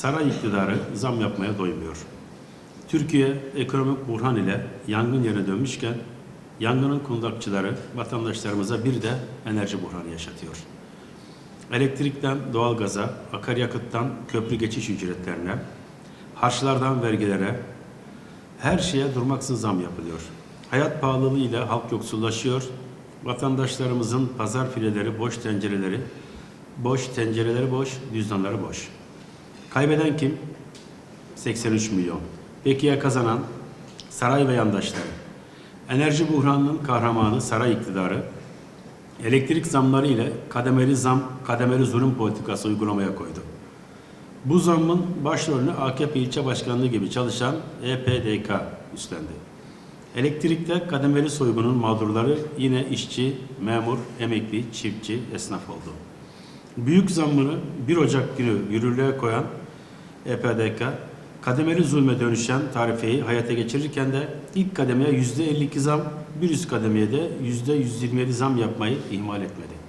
saray iktidarı zam yapmaya doymuyor. Türkiye ekonomik buhran ile yangın yerine dönmüşken yangının kundakçıları vatandaşlarımıza bir de enerji buhranı yaşatıyor. Elektrikten doğalgaza, akaryakıttan köprü geçiş ücretlerine, harçlardan vergilere, her şeye durmaksızın zam yapılıyor. Hayat pahalılığıyla halk yoksullaşıyor. Vatandaşlarımızın pazar fileleri, boş tencereleri, boş tencereleri boş, cüzdanları boş. Kaybeden kim? 83 milyon. Peki ya kazanan? Saray ve yandaşları. Enerji buhranının kahramanı saray iktidarı, elektrik zamları ile kademeli zam, kademeli zulüm politikası uygulamaya koydu. Bu zammın başrolünü AKP ilçe başkanlığı gibi çalışan EPDK üstlendi. Elektrikte kademeli soygunun mağdurları yine işçi, memur, emekli, çiftçi, esnaf oldu. Büyük zammını 1 Ocak günü yürürlüğe koyan EPDK, kademeli zulme dönüşen tarifeyi hayata geçirirken de ilk kademeye %52 zam, bir üst kademeye de %127 zam yapmayı ihmal etmedi.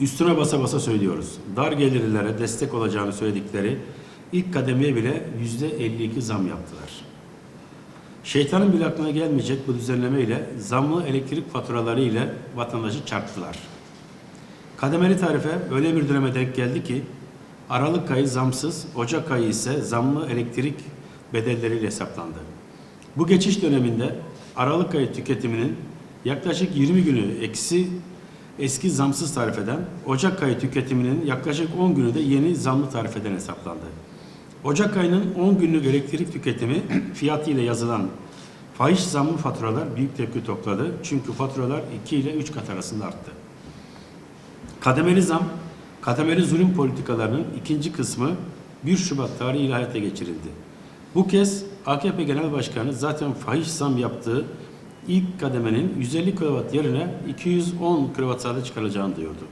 Üstüne basa basa söylüyoruz. Dar gelirlilere destek olacağını söyledikleri ilk kademeye bile %52 zam yaptılar. Şeytanın bile aklına gelmeyecek bu düzenleme ile zamlı elektrik faturaları ile vatandaşı çarptılar. Kademeli tarife öyle bir döneme denk geldi ki Aralık ayı zamsız, Ocak ayı ise zamlı elektrik bedelleriyle hesaplandı. Bu geçiş döneminde Aralık ayı tüketiminin yaklaşık 20 günü eksi eski zamsız tarifeden, Ocak ayı tüketiminin yaklaşık 10 günü de yeni zamlı tarifeden hesaplandı. Ocak ayının 10 günlük elektrik tüketimi fiyatı ile yazılan fahiş zamlı faturalar büyük tepki topladı. Çünkü faturalar 2 ile 3 kat arasında arttı. Kademeli zam, kademeli zulüm politikalarının ikinci kısmı 1 Şubat tarihiyle hayata geçirildi. Bu kez AKP Genel Başkanı zaten fahiş zam yaptığı ilk kademenin 150 kW yerine 210 kWh çıkarılacağını diyordu.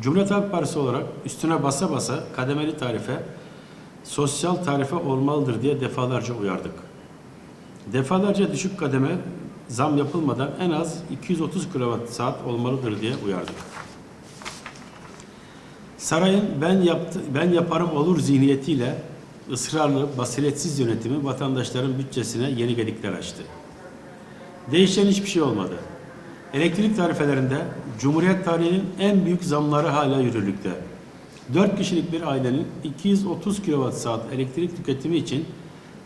Cumhuriyet Halk Partisi olarak üstüne basa basa kademeli tarife sosyal tarife olmalıdır diye defalarca uyardık. Defalarca düşük kademe zam yapılmadan en az 230 kWh olmalıdır diye uyardık. Sarayın ben yaptı, ben yaparım olur zihniyetiyle ısrarlı, basiretsiz yönetimi vatandaşların bütçesine yeni gedikler açtı. Değişen hiçbir şey olmadı. Elektrik tarifelerinde Cumhuriyet tarihinin en büyük zamları hala yürürlükte. 4 kişilik bir ailenin 230 kWh elektrik tüketimi için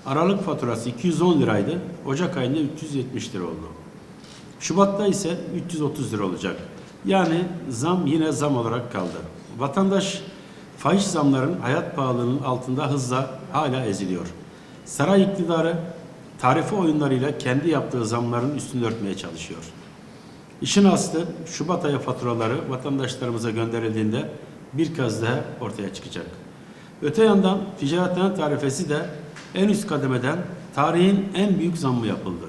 Aralık faturası 210 liraydı. Ocak ayında 370 lira oldu. Şubat'ta ise 330 lira olacak. Yani zam yine zam olarak kaldı. Vatandaş fahiş zamların hayat pahalılığının altında hızla hala eziliyor. Saray iktidarı tarife oyunlarıyla kendi yaptığı zamların üstünü örtmeye çalışıyor. İşin aslı Şubat ayı faturaları vatandaşlarımıza gönderildiğinde bir kez daha ortaya çıkacak. Öte yandan ticaretten tarifesi de en üst kademeden tarihin en büyük zammı yapıldı.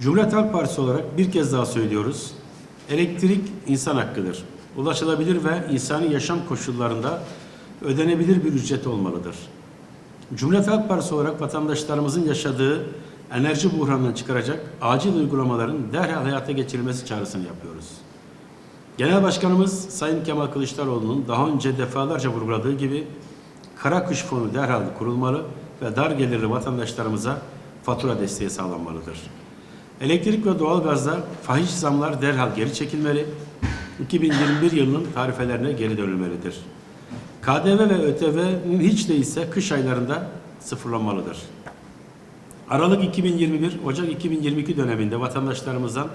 Cumhuriyet Halk Partisi olarak bir kez daha söylüyoruz. Elektrik insan hakkıdır. Ulaşılabilir ve insani yaşam koşullarında ödenebilir bir ücret olmalıdır. Cumhuriyet Halk Partisi olarak vatandaşlarımızın yaşadığı enerji buhranından çıkaracak acil uygulamaların derhal hayata geçirilmesi çağrısını yapıyoruz. Genel Başkanımız Sayın Kemal Kılıçdaroğlu'nun daha önce defalarca vurguladığı gibi kara kış fonu derhal kurulmalı ve dar gelirli vatandaşlarımıza fatura desteği sağlanmalıdır. Elektrik ve doğalgazda fahiş zamlar derhal geri çekilmeli, 2021 yılının tarifelerine geri dönülmelidir. KDV ve ÖTV'nin hiç değilse kış aylarında sıfırlanmalıdır. Aralık 2021, Ocak 2022 döneminde vatandaşlarımızdan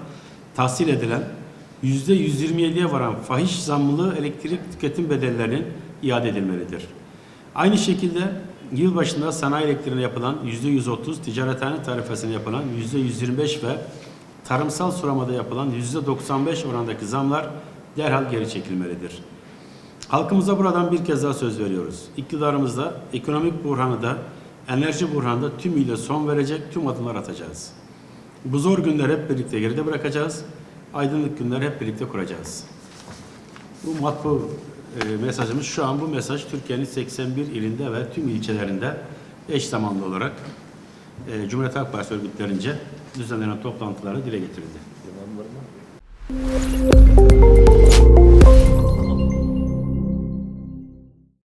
tahsil edilen %127'ye varan fahiş zammlı elektrik tüketim bedellerinin iade edilmelidir. Aynı şekilde yılbaşında sanayi elektriğine yapılan %130, ticarethane tarifesine yapılan %125 ve tarımsal sulamada yapılan %95 orandaki zamlar derhal geri çekilmelidir. Halkımıza buradan bir kez daha söz veriyoruz. İktidarımızda ekonomik buhranı da enerji buhranı da tümüyle son verecek tüm adımlar atacağız. Bu zor günleri hep birlikte geride bırakacağız. Aydınlık günleri hep birlikte kuracağız. Bu matbu e, mesajımız şu an bu mesaj Türkiye'nin 81 ilinde ve tüm ilçelerinde eş zamanlı olarak e, Cumhuriyet Halk Partisi örgütlerince düzenlenen toplantılarda dile getirildi. Devam var mı?